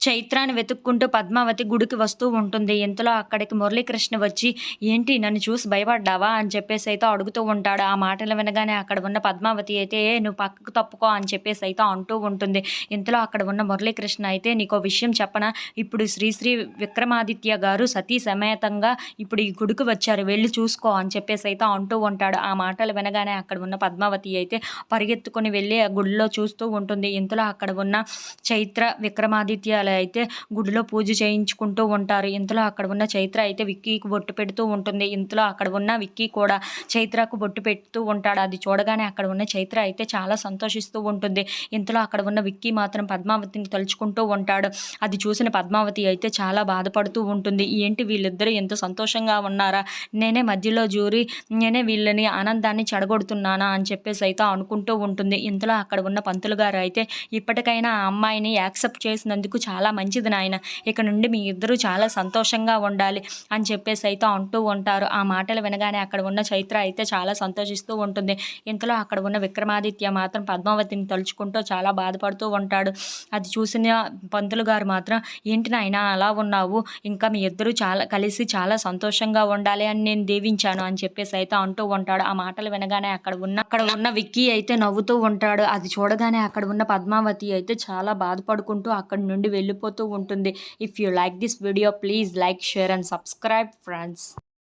చైత్రాన్ని వెతుక్కుంటూ పద్మావతి గుడికి వస్తూ ఉంటుంది. ఇంతలో అక్కడికి మురళీకృష్ణ వచ్చి ఏంటి నన్ను చూసి భయపడ్డావా? అని చెప్పేసి అయితే అడుగుతూ ఉంటాడు. ఆ మాటలు వినగానే అక్కడ ఉన్న పద్మావతి అయితే నువ్వు పక్కకు తప్పుకో అని చెప్పేసి అయితే అంటూ ఉంటుంది. ఇంతలో అక్కడ ఉన్న మురళీకృష్ణ అయితే నీకు విషయం చెప్పనా? ఇప్పుడు శ్రీశ్రీ విక్రమాదిత్య గారు సతీ సమేతంగా ఇప్పుడు ఈ గుడికి వచ్చారు. వెళ్ళి చూసుకో అని చెప్పేసి అయితే అంటూ ఉంటాడు. ఆ మాటలు వినగానే అక్కడ ఉన్న పద్మావతి అయితే పరిగెత్తుకొని వెళ్ళి ఆ గుడిలో చూస్తూ ఉంటుంది. ఇంతలో అక్కడ ఉన్న చైత్ర విక్రమాదిత్య విక్రమాదిత్యాలు అయితే గుడిలో పూజ చేయించుకుంటూ ఉంటారు. ఇంతలో అక్కడ ఉన్న చైత్ర అయితే విక్కీకి బొట్టు పెడుతూ ఉంటుంది. ఇంతలో అక్కడ ఉన్న విక్కీ కూడా చైత్రకు బొట్టు పెడుతూ ఉంటాడు. అది చూడగానే అక్కడ ఉన్న చైత్ర అయితే చాలా సంతోషిస్తూ ఉంటుంది. ఇంతలో అక్కడ ఉన్న విక్కీ మాత్రం పద్మావతిని తలుచుకుంటూ ఉంటాడు. అది చూసిన పద్మావతి అయితే చాలా బాధపడుతూ ఉంటుంది. ఏంటి వీళ్ళిద్దరూ ఎంత సంతోషంగా ఉన్నారా? నేనే మధ్యలో జూరి నేనే వీళ్ళని ఆనందాన్ని చెడగొడుతున్నానా అని చెప్పేసి అయితే అనుకుంటూ ఉంటుంది. ఇంతలో అక్కడ ఉన్న పంతులు గారు అయితే ఇప్పటికైనా ఆ అమ్మాయిని యాక్సెప్ట్ చేసినందుకు చాలా చాలా మంచిది నాయన. ఇక నుండి మీ ఇద్దరూ చాలా సంతోషంగా ఉండాలి అని చెప్పేసి అయితే అంటూ ఉంటారు. ఆ మాటలు వినగానే అక్కడ ఉన్న చైత్ర అయితే చాలా సంతోషిస్తూ ఉంటుంది. ఇంతలో అక్కడ ఉన్న విక్రమాదిత్య మాత్రం పద్మావతిని తలుచుకుంటూ చాలా బాధపడుతూ ఉంటాడు. అది చూసిన పంతులు గారు మాత్రం ఏంటి నాయన అలా ఉన్నావు? ఇంకా మీ ఇద్దరు చాలా కలిసి చాలా సంతోషంగా ఉండాలి అని నేను దీవించాను అని చెప్పేసి అయితే అంటూ ఉంటాడు. ఆ మాటలు వినగానే అక్కడ ఉన్న అక్కడ ఉన్న విక్కీ అయితే నవ్వుతూ ఉంటాడు. అది చూడగానే అక్కడ ఉన్న పద్మావతి అయితే చాలా బాధపడుకుంటూ అక్కడి నుండి వెళ్ళి వెళ్ళిపోతూ ఉంటుంది. If you like this video please like share and subscribe friends